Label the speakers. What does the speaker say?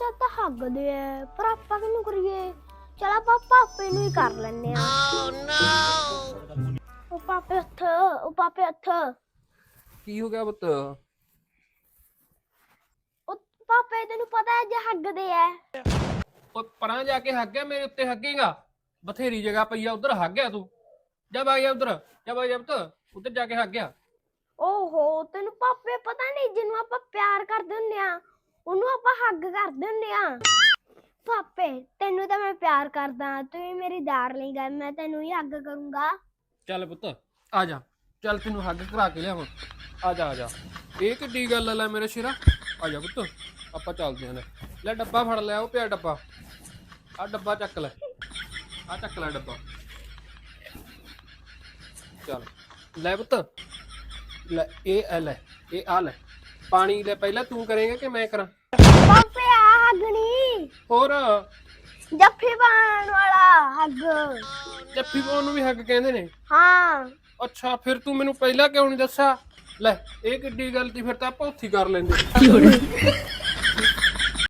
Speaker 1: ਖਰਚਾ ਤਾਂ ਹੱਗਦੇ ਐ ਪਰ ਆਪਾਂ ਕਿਹਨੂੰ ਕਰੀਏ? ਚਲ ਆਪਾਂ ਪਾਪੇ ਨੂੰ ਹੀ ਕਰ ਲੈਨੇ ਆ। ਓ ਨੋ ਉਹ ਪਾਪੇ ਹੱਥ ਉਹ ਪਾਪੇ ਹੱਥ।
Speaker 2: ਕੀ ਹੋ ਗਿਆ ਪੁੱਤ?
Speaker 1: ਉਹ ਪਾਪੇ ਤੈਨੂੰ ਪਤਾ ਹੈ ਜੇ ਹੱਗਦੇ ਐ
Speaker 2: ਓ ਪਰਾਂ ਜਾ ਕੇ ਹੱਗਿਆ ਮੇਰੇ ਉੱਤੇ ਹੱਗੇਗਾ? ਬਥੇਰੀ ਜਗ੍ਹਾ ਪਈ ਆ ਉਧਰ ਹੱਗਿਆ ਤੂੰ। ਜਾ ਬਾਈ ਉਧਰ ਜਾ ਬਾਈ ਪੁੱਤ। ਉਧਰ ਜਾ ਕੇ ਹੱਗਿਆ
Speaker 1: ਓਹੋ ਤੈਨੂੰ ਪਾਪੇ ਪਤਾ ਨਹੀਂ ਜਿਹਨੂੰ ਆਪਾਂ ਪਿਆਰ ਕਰਦੇ ਹੁੰਨੇ ਆ। ਉਹਨੂੰ ਆਪਾਂ ਹੱਗ ਕਰਦੇ ਹੁੰਦੇ ਆ ਪਾਪੇ, ਤੈਨੂੰ ਤਾਂ ਮੈਂ ਪਿਆਰ ਕਰਦਾ, ਤੂੰ ਵੀ ਮੇਰੀ ਡਾਰਲਿੰਗ ਹੈ ਮੈਂ ਤੈਨੂੰ ਹੀ ਹੱਗ ਕਰੂੰਗਾ।
Speaker 2: ਚੱਲ ਪੁੱਤ, ਆ ਜਾ। ਚੱਲ ਤੈਨੂੰ ਹੱਗ ਕਰਾ ਕੇ ਲਿਆਵਾਂ। ਆ ਜਾ ਆ ਜਾ। ਇਹ ਕਿੱਡੀ ਗੱਲ ਆ ਲੈ ਮੇਰੇ ਸ਼ੇਰਾ। ਆ ਜਾ ਪੁੱਤ, ਆਪਾਂ ਚੱਲਦੇ ਆਂ ਲੈ। ਲੈ ਡੱਬਾ ਫੜ ਲਿਆ ਉਹ ਪਿਆ ਡੱਬਾ। ਆ ਡੱਬਾ ਚੱਕ ਲੈ। ਆ ਚੱਕ ਲੈ ਡੱਬਾ। ਚੱਲ। ਲੈ ਪੁੱਤ। ਲੈ, ਇਹ ਐ ਲੈ, ਇਹ ਆ ਲੈ। ਪਾਣੀ ਲੈ ਪਹਿਲਾਂ ਤੂੰ ਕਰੇਂਗਾ ਕਿ ਮੈਂ ਕਰਾਂ?
Speaker 1: ਪਾਪੇ ਆ ਹੱਗ ਨਹੀਂ
Speaker 2: ਹੋਰ?
Speaker 1: ਜੱਫੀ ਪਾਉਣ ਵਾਲਾ ਹੱਗ।
Speaker 2: ਜੱਫੀ ਪਾਉਣ ਨੂੰ ਵੀ ਹੱਗ ਕਹਿੰਦੇ ਨੇ?
Speaker 1: ਹਾਂ।
Speaker 2: ਅੱਛਾ ਫਿਰ ਤੂੰ ਮੈਨੂੰ ਪਹਿਲਾਂ ਕਿਉਂ ਨਹੀਂ ਦੱਸਿਆ? ਲੈ ਇਹ ਕਿੱਡੀ ਗੱਲ ਤੀ ਫਿਰ ਤਾਂ ਆਪਾਂ ਉੱਥੀ ਕਰ ਲੈਂਦੇ।